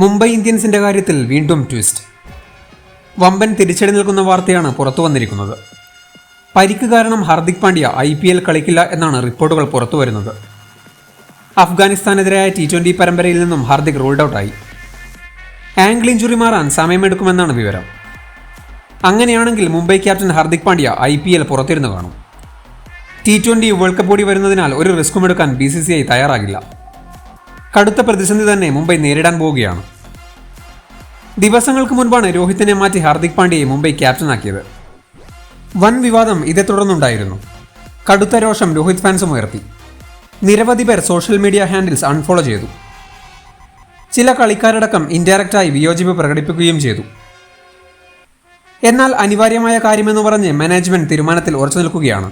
മുംബൈ ഇന്ത്യൻസിന്റെ കാര്യത്തിൽ വീണ്ടും ട്വിസ്റ്റ് വമ്പൻ തിരിച്ചടി നിൽക്കുന്ന വാർത്തയാണ് പുറത്തു വന്നിരിക്കുന്നത്. പരിക്ക് കാരണം Hardik Pandya I P L കളിക്കില്ല എന്നാണ് റിപ്പോർട്ടുകൾ പുറത്തു വരുന്നത്. അഫ്ഗാനിസ്ഥാനെതിരായ ടി ട്വന്റി പരമ്പരയിൽ നിന്നും ഹാർദിക് റൂൾഡ് ഔട്ടായി ആംഗിൾ ഇഞ്ചുറി മാറാൻ സമയമെടുക്കുമെന്നാണ് വിവരം. അങ്ങനെയാണെങ്കിൽ Mumbai captain Hardik Pandya I P L പുറത്തിരുന്ന് കാണും. ടി ട്വന്റി വേൾഡ് കപ്പ് കൂടി വരുന്നതിനാൽ ഒരു റിസ്കും എടുക്കാൻ ബി സി സി ഐ തയ്യാറാകില്ല. കടുത്ത പ്രതിസന്ധി തന്നെ മുംബൈ നേരിടാൻ പോവുകയാണ്. ദിവസങ്ങൾക്ക് മുൻപാണ് രോഹിത്തിനെ മാറ്റി ഹാർദിക് പാണ്ഡ്യയെ മുംബൈ ക്യാപ്റ്റനാക്കിയത്. വൻ വിവാദം ഇതേ തുടർന്നുണ്ടായിരുന്നു. കടുത്ത രോഷം രോഹിത് ഫാൻസും ഉയർത്തി. നിരവധി പേർ സോഷ്യൽ മീഡിയ ഹാൻഡിൽസ് അൺഫോളോ ചെയ്തു. ചില കളിക്കാരടക്കം ഇൻഡയറക്റ്റായി വിയോജിപ്പ് പ്രകടിപ്പിക്കുകയും ചെയ്തു. എന്നാൽ അനിവാര്യമായ കാര്യമെന്ന് പറഞ്ഞ് മാനേജ്മെന്റ് തീരുമാനത്തിൽ ഉറച്ചു നിൽക്കുകയാണ്.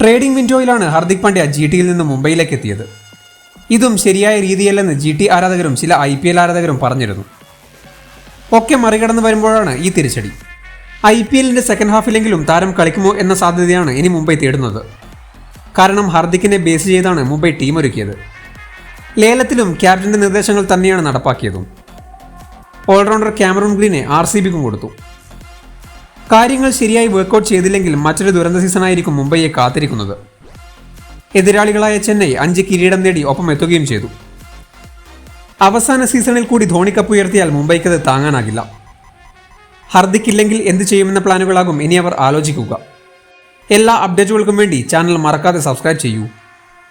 ട്രേഡിംഗ് വിൻഡോയിലാണ് ഹാർദിക് പാണ്ഡ്യ ജി ടിയിൽ നിന്ന് മുംബൈയിലേക്ക് എത്തിയത്. ഇതും ശരിയായ രീതിയല്ലെന്ന് ജി ടി ആരാധകരും ചില ഐ പി എൽ ആരാധകരും പറഞ്ഞിരുന്നു. ഒക്കെ മറികടന്ന് വരുമ്പോഴാണ് ഈ തിരിച്ചടി. ഐ പി എല്ലിന്റെ സെക്കൻഡ് ഹാഫിലെങ്കിലും താരം കളിക്കുമോ എന്ന സാധ്യതയാണ് ഇനി മുംബൈ തേടുന്നത്. കാരണം ഹാർദിക്കിനെ ബേസ് ചെയ്താണ് മുംബൈ ടീം ഒരുക്കിയത്. ലേലത്തിലും ക്യാപ്റ്റന്റെ നിർദ്ദേശങ്ങൾ തന്നെയാണ് നടപ്പാക്കിയതും. ഓൾറൗണ്ടർ ക്യാമറൂൺ ഗ്രീനെ ആർ സി ബിക്കും കൊടുത്തു. കാര്യങ്ങൾ ശരിയായി വർക്കൗട്ട് ചെയ്തില്ലെങ്കിൽ മറ്റൊരു ദുരന്ത സീസണായിരിക്കും മുംബൈയെ കാത്തിരിക്കുന്നത്. എതിരാളികളായ ചെന്നൈ അഞ്ച് കിരീടം നേടി ഒപ്പം എത്തുകയും ചെയ്തു. അവസാന സീസണിൽ കൂടി ധോണി കപ്പ് ഉയർത്തിയാൽ മുംബൈക്കത് താങ്ങാനാകില്ല. ഹർദിക് ഇല്ലെങ്കിൽ എന്ത് ചെയ്യുമെന്ന പ്ലാനുകളാകും ഇനി അവർ ആലോചിക്കുക. എല്ലാ അപ്ഡേറ്റുകൾക്കും വേണ്ടി ചാനൽ മറക്കാതെ സബ്സ്ക്രൈബ് ചെയ്യൂ.